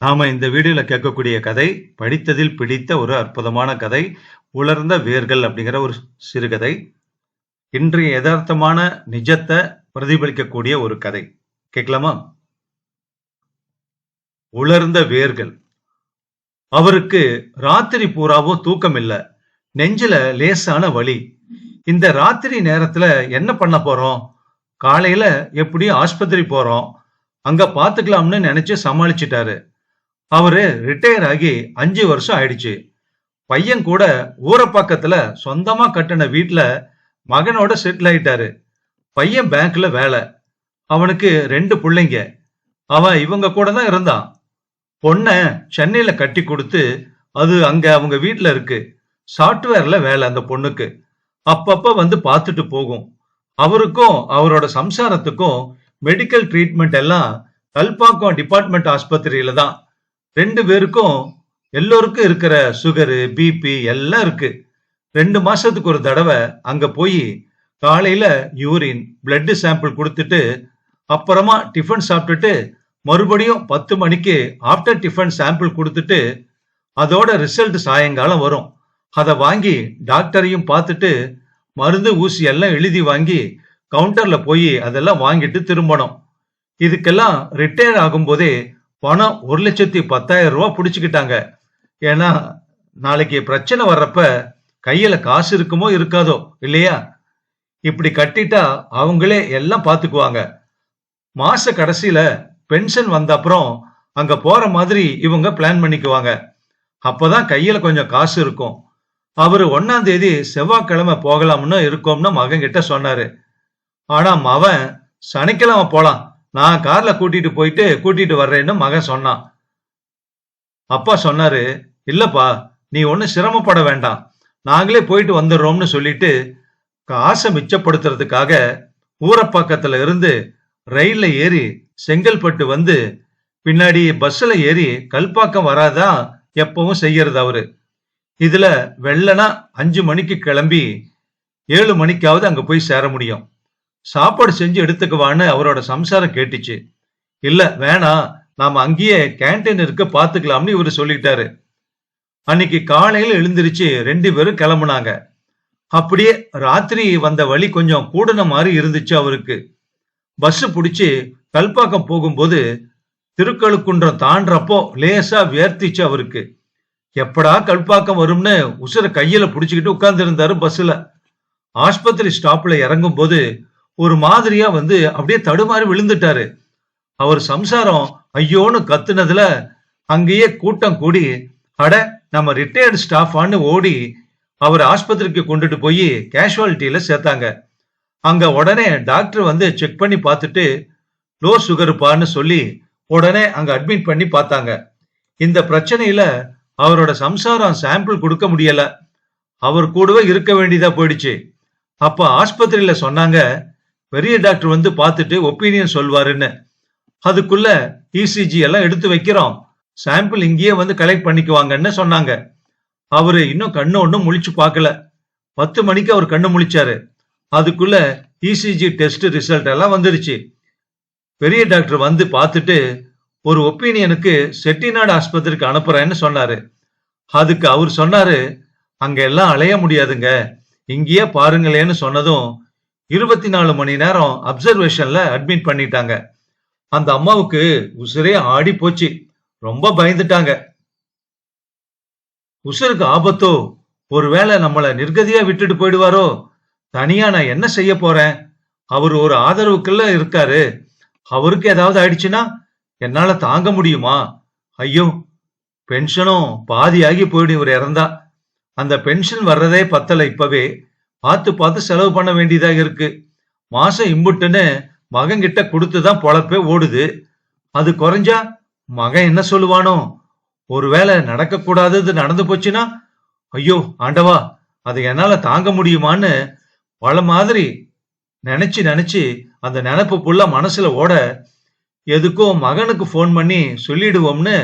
நாம இந்த வீடியோல கேட்கக்கூடிய கதை படித்ததில் பிடித்த ஒரு அற்புதமான கதை உலர்ந்த வேர்கள் அப்படிங்கிற ஒரு சிறுகதை இன்றைய யதார்த்தமான நிஜத்தை பிரதிபலிக்கக்கூடிய ஒரு கதை. கேட்கலாமா? உலர்ந்த வேர்கள். அவருக்கு ராத்திரி பூராவும் தூக்கம் இல்லை நெஞ்சில லேசான வலி. இந்த ராத்திரி நேரத்துல என்ன பண்ண போறோம்? காலையில எப்படியும் ஆஸ்பத்திரி போறோம். அங்க பாத்துக்கலாம்னு நினைச்சு சமாளிச்சிட்டாரு. அவரு ரிட்டையர் ஆகி அஞ்சு வருஷம் ஆயிடுச்சு. பையன் கூட ஊர பக்கத்துல சொந்தமா கட்டின வீட்டுல மகனோட செட்டில் ஆயிட்டாரு. பையன் பேங்க்ல வேலை. அவனுக்கு ரெண்டு பிள்ளைங்க. அவன் இவங்க கூட தான் இருந்தான். பொண்ணை சென்னையில கட்டி கொடுத்து அது அங்க அவங்க வீட்டுல இருக்கு. சாஃப்ட்வேர்ல வேலை அந்த பொண்ணுக்கு. அப்பப்ப வந்து பார்த்துட்டு போகும். அவருக்கும் அவரோட சம்சாரத்துக்கும் மெடிக்கல் ட்ரீட்மெண்ட் எல்லாம் கல்பாக்கம் டிபார்ட்மெண்ட் ஆஸ்பத்திரியில தான். ரெண்டு பேருக்கும் எல்லோருக்கும் இருக்கிற சுகரு பிபி எல்லாம் இருக்கு. ரெண்டு மாசத்துக்கு ஒரு தடவை அங்க போய் காலையில யூரின் பிளட் சாம்பிள் கொடுத்துட்டு அப்புறமா டிஃபன் சாப்பிட்டுட்டு மறுபடியும் பத்து மணிக்கு ஆஃப்டர் டிஃபன் சாம்பிள் கொடுத்துட்டு அதோட ரிசல்ட் சாயங்காலம் வரும். அதை வாங்கி டாக்டரையும் பார்த்துட்டு மருந்து ஊசி எல்லாம் எழுதி வாங்கி கவுண்டர்ல போய் அதெல்லாம் வாங்கிட்டு திரும்பணும். இதுக்கெல்லாம் ரிட்டையர் ஆகும்போதே பணம் ஒரு லட்சத்தி பத்தாயிரம் ரூபா பிடிச்சுக்கிட்டாங்க. ஏன்னா நாளைக்கு பிரச்சனை வர்றப்ப கையில காசு இருக்குமோ இருக்காதோ இல்லையா? இப்படி கட்டிட்டா அவங்களே எல்லாம் பாத்துக்குவாங்க. மாச கடைசியில பென்ஷன் வந்த அப்புறம் அங்க போற மாதிரி இவங்க பிளான் பண்ணிக்குவாங்க. அப்பதான் கையில கொஞ்சம் காசு இருக்கும். அவரு ஒன்னாம் தேதி செவ்வாய்க்கிழமை போகலாம்னு இருக்கோம்னு மகன் கிட்ட சொன்னாரு. ஆனா மவன் சனிக்கிழமை போலாம். நான் கார்ல கூட்டிட்டு போயிட்டு கூட்டிட்டு வர்றேன்னு மகன் சொன்னான். அப்பா சொன்னாரு இல்லப்பா நீ ஒன்னும் சிரமப்பட வேண்டாம். நாங்களே போயிட்டு வந்துடுறோம்னு சொல்லிட்டு காசை மிச்சப்படுத்துறதுக்காக ஊரப்பக்கத்துல இருந்து ரயில்ல ஏறி செங்கல்பட்டு வந்து பின்னாடி பஸ்ல ஏறி கல்பாக்கம் வராதான் எப்பவும் செய்யறது அவரு. இதுல வெள்ளனா அஞ்சு மணிக்கு கிளம்பி ஏழு மணிக்காவது அங்க போய் சேர முடியும். சாப்பாடு செஞ்சு எடுத்துக்குவான்னு அவரோட சம்சாரம் கேட்டுச்சு. இல்ல வேணாம் நாம அங்கேயே கேன்டீன் இருக்க பாத்துக்கலாம்னு இவர் சொல்லிட்டாரு. அன்னைக்கு காலையில எழுந்திருச்சு ரெண்டு பேரும் கிளம்புனாங்க. அப்படியே ராத்திரி வந்த வழி கொஞ்சம் கூடின மாதிரி இருந்துச்சு அவருக்கு. பஸ் பிடிச்சி கல்பாக்கம் போகும்போது திருக்கழுக்குன்றம் தாண்டறப்போ லேசா வேர்த்திச்சு அவருக்கு. எப்படா கல்பாக்கம் வரும்னு உசுர கையில பிடிச்சிக்கிட்டு உட்கார்ந்து இருந்தாரு பஸ்ல. ஆஸ்பத்திரி ஸ்டாப்ல இறங்கும் போது ஒரு மாதிரியா வந்து அப்படியே தடுமாறி விழுந்துட்டாரு. அவர் சம்சாரம் ஐயோன்னு கத்துனதுல அங்கேயே கூட்டம் கூடி அட நம்ம ரிட்டையர்டு ஸ்டாஃபான்னு ஓடி அவர் ஆஸ்பத்திரிக்கு கொண்டுட்டு போய் கேஷுவாலிட்டியில சேர்த்தாங்க. அங்க உடனே டாக்டர் வந்து செக் பண்ணி பார்த்துட்டு லோ சுகருப்பான்னு சொல்லி உடனே அங்க அட்மிட் பண்ணி பார்த்தாங்க. இந்த பிரச்சனையில அவரோட சம்சாரம் சாம்பிள் கொடுக்க முடியல. அவர் கூடவே இருக்க வேண்டியதா போயிடுச்சு. அப்ப ஆஸ்பத்திரியில சொன்னாங்க பெரிய டாக்டர் வந்து பார்த்துட்டு ஒப்பீனியன் சொல்வாருன்னு. அதுக்குள்ள இசிஜி எல்லாம் எடுத்து வைக்கிறோம். சாம்பிள் இங்கேயே வந்து கலெக்ட் பண்ணிக்குவாங்கன்னு சொன்னாங்க. அவரு இன்னும் கண்ணு ஒன்றும் முழிச்சு பார்க்கல. பத்து மணிக்கு அவர் கண்ணு முழிச்சாரு. அதுக்குள்ள இசிஜி டெஸ்ட் ரிசல்ட் எல்லாம் வந்துருச்சு. பெரிய டாக்டர் வந்து பார்த்துட்டு ஒரு ஒப்பீனியனுக்கு செட்டிநாடு ஆஸ்பத்திரிக்கு அனுப்புறேன்னு சொன்னாரு. அதுக்கு அவர் சொன்னாரு அங்க எல்லாம் அலைய முடியாதுங்க. இங்கேயே பாருங்களேன்னு சொன்னதும் இருபத்தி நாலு மணி நேரம் அப்சர்வேஷன்ல அட்மிட் பண்ணிட்டாங்க. அந்த அம்மாவுக்கு உசுரே ஆடி போச்சு. ரொம்ப பயந்துட்டாங்க. உசுருக்கு ஆபத்தோ? ஒருவேளை நம்மளை நிர்கதியா விட்டுட்டு போயிடுவாரோ? தனியா நான் என்ன செய்ய போறேன்? அவர் ஒரு ஆதரவுக்குள்ள இருக்காரு. அவருக்கு ஏதாவது ஆயிடுச்சுன்னா என்னால தாங்க முடியுமா? ஐயோ பென்ஷனும் பாதியாகி போயிடும் இவர் இறந்தா. அந்த பென்ஷன் வர்றதே பத்தல இப்பவே. பார்த்து பார்த்து செலவு பண்ண வேண்டியதா இருக்கு. மாசம் இம்புட்டுன்னு மகன் கிட்ட கொடுத்துதான் பொழப்பே ஓடுது. அது குறைஞ்சா மகன் என்ன சொல்லுவானோ? ஒருவேளை நடக்க கூடாதது நடந்து போச்சுன்னா ஐயோ ஆண்டவா அதை என்னால தாங்க முடியுமான்னு பல மாதிரி நினைச்சு நினைச்சு அந்த நினைப்பு புள்ள மனசுல ஓட எதுக்கும் மகனுக்கு ஃபோன் பண்ணி சொல்லிடுவோம்னு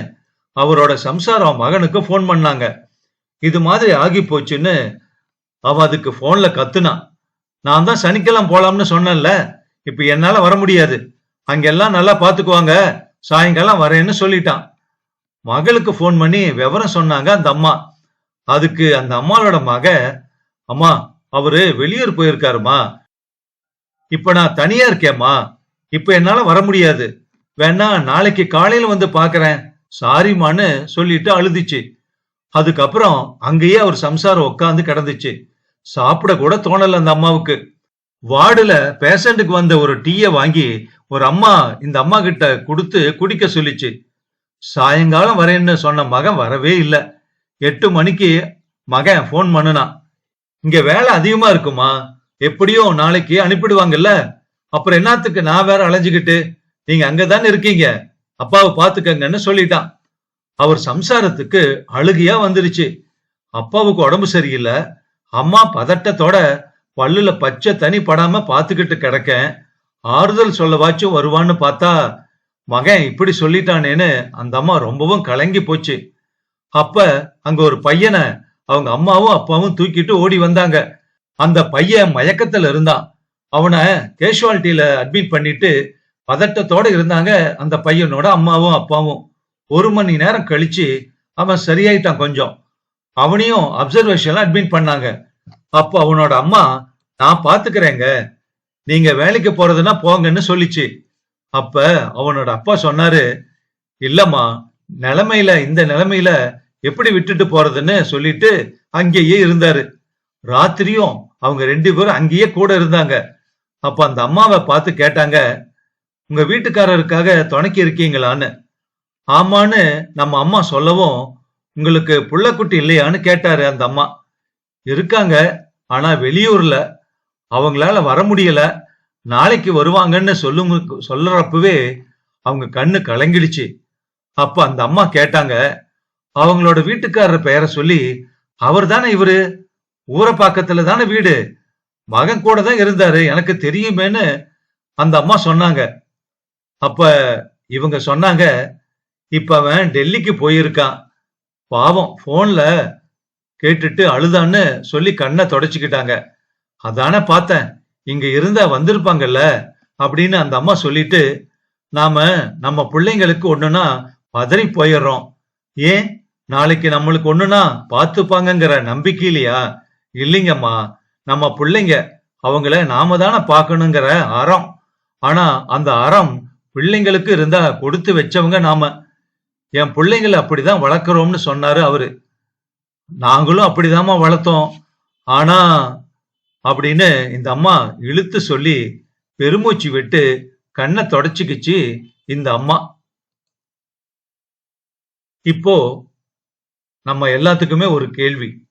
அவரோட சம்சாரம் மகனுக்கு ஃபோன் பண்ணாங்க. இது மாதிரி ஆகி போச்சுன்னு அவ அதுக்கு போன்ல கத்துனான் நான் தான் சனிக்கிழமை போலாம்னு சொன்னேன்ல. இப்ப என்னால வர முடியாது. அங்கெல்லாம் நல்லா பாத்துக்குவாங்க. சாயங்காலம் வரேன்னு சொல்லிட்டான். மகளுக்கு ஃபோன் பண்ணி விவரம் சொன்னாங்க அந்த அம்மா. அதுக்கு அந்த அம்மாவோட மக அம்மா அவரு வெளியூர் போயிருக்காருமா. இப்ப நான் தனியா இருக்கேம்மா. இப்ப என்னால வர முடியாது. வேணா நாளைக்கு காலையில வந்து பாக்குறேன். சாரிமான்னு சொல்லிட்டு அழுதுச்சு. அதுக்கப்புறம் அங்கேயே அவர் சம்சாரம் உட்காந்து கிடந்துச்சு. சாப்பிட கூட தோணல அந்த அம்மாவுக்கு. வார்டுல பேஷண்ட்டுக்கு வந்த ஒரு டீய வாங்கி ஒரு அம்மா இந்த அம்மா கிட்ட கொடுத்து குடிக்க சொல்லிச்சு. சாயங்காலம் வரேன்னு சொன்ன மகன் வரவே இல்லை. எட்டு மணிக்கு மகன் ஃபோன் பண்ணுனான் இங்க வேலை அதிகமா இருக்குமா? எப்படியும் நாளைக்கு அனுப்பிடுவாங்கல்ல? அப்புறம் என்னத்துக்கு நான் வேற அலைஞ்சுக்கிட்டு? நீங்க அங்கதானே இருக்கீங்க? அப்பாவை பாத்துக்கங்கன்னு சொல்லிட்டான். அவர் சம்சாரத்துக்கு அழுகையா வந்துருச்சு. அப்பாவுக்கு உடம்பு சரியில்லை. அம்மா பதட்டத்தோட பல்லுல பச்சை தனி படாம பாத்துக்கிட்டு கிடக்கேன். ஆறுதல் சொல்லவாச்சும் வருவான்னு பார்த்தா மகன் இப்படி சொல்லிட்டானேன்னு அந்த அம்மா ரொம்பவும் கலங்கி போச்சு. அப்ப அங்க ஒரு பையனை அவங்க அம்மாவும் அப்பாவும் தூக்கிட்டு ஓடி வந்தாங்க. அந்த பையன் மயக்கத்துல இருந்தான். அவனை கேஷுவாலிட்டியில அட்மிட் பண்ணிட்டு பதட்டத்தோட இருந்தாங்க அந்த பையனோட அம்மாவும் அப்பாவும். ஒரு மணி நேரம் கழிச்சு அவன் சரியாயிட்டான் கொஞ்சம். அவனையும் அப்சர்வேஷன்ல அட்மிட் பண்ணாங்க. அப்போ அவனோட அம்மா நான் பாத்துக்கிறேங்க நீங்க வேலைக்கு போறதுன்னா போங்கன்னு சொல்லிச்சு. அப்ப அவனோட அப்பா சொன்னாரு இல்லம்மா நிலைமையில இந்த நிலைமையில எப்படி விட்டுட்டு போறதுன்னு சொல்லிட்டு அங்கேயே இருந்தாரு. ராத்திரியும் அவங்க ரெண்டு பேரும் அங்கேயே கூட இருந்தாங்க. அப்ப அந்த அம்மாவை பார்த்து கேட்டாங்க உங்க வீட்டுக்காரருக்காக துணைக்கி இருக்கீங்களான்னு? ஆமான்னு நம்ம அம்மா சொல்லவும் உங்களுக்கு புள்ளக்குட்டி இல்லையான்னு கேட்டாரு அந்த அம்மா. இருக்காங்க ஆனா வெளியூர்ல. அவங்களால வர முடியல. நாளைக்கு வருவாங்கன்னு சொல்லுங்க சொல்றப்பவே அவங்க கண்ணு கலங்கிடுச்சு. அப்ப அந்த அம்மா கேட்டாங்க அவங்களோட வீட்டுக்காரர் பெயரை சொல்லி அவர் தானே இவரு ஊரப்பாக்கத்துல தானே வீடு? மகன் கூட தான் இருந்தாரு எனக்கு தெரியுமேன்னு அந்த அம்மா சொன்னாங்க. அப்ப இவங்க சொன்னாங்க இப்ப அவன் டெல்லிக்கு போயிருக்கான். பாவம் போன்ல கேட்டுட்டு அழுதான்னு சொல்லி கண்ணை தொடச்சிக்கிட்டாங்க. அதான பார்த்தேன். இங்க இருந்தா வந்திருப்பாங்கல்ல அப்படின்னு அந்த அம்மா சொல்லிட்டு நாம நம்ம பிள்ளைங்களுக்கு ஒண்ணுனா பதறி போயிடுறோம். ஏன்? நாளைக்கு நம்மளுக்கு ஒண்ணுனா பார்த்துப்பாங்கங்கிற நம்பிக்கையிலையா? இல்லைங்கம்மா நம்ம பிள்ளைங்க அவங்கள நாம தானே பார்க்கணுங்கிற அறம். ஆனா அந்த அறம் பிள்ளைங்களுக்கு இருந்தா கொடுத்து வச்சவங்க நாம. என் பிள்ளைங்களை அப்படிதான் வளர்க்குறோம்னு சொன்னாரு அவரு. நாங்களும் அப்படிதாம்மா வளர்த்தோம். ஆனா அப்படின்னு இந்த அம்மா இழுத்து சொல்லி பெருமூச்சு விட்டு கண்ணை தொடச்சிக்கிச்சு இந்த அம்மா. இப்போ நம்ம எல்லாத்துக்குமே ஒரு கேள்வி.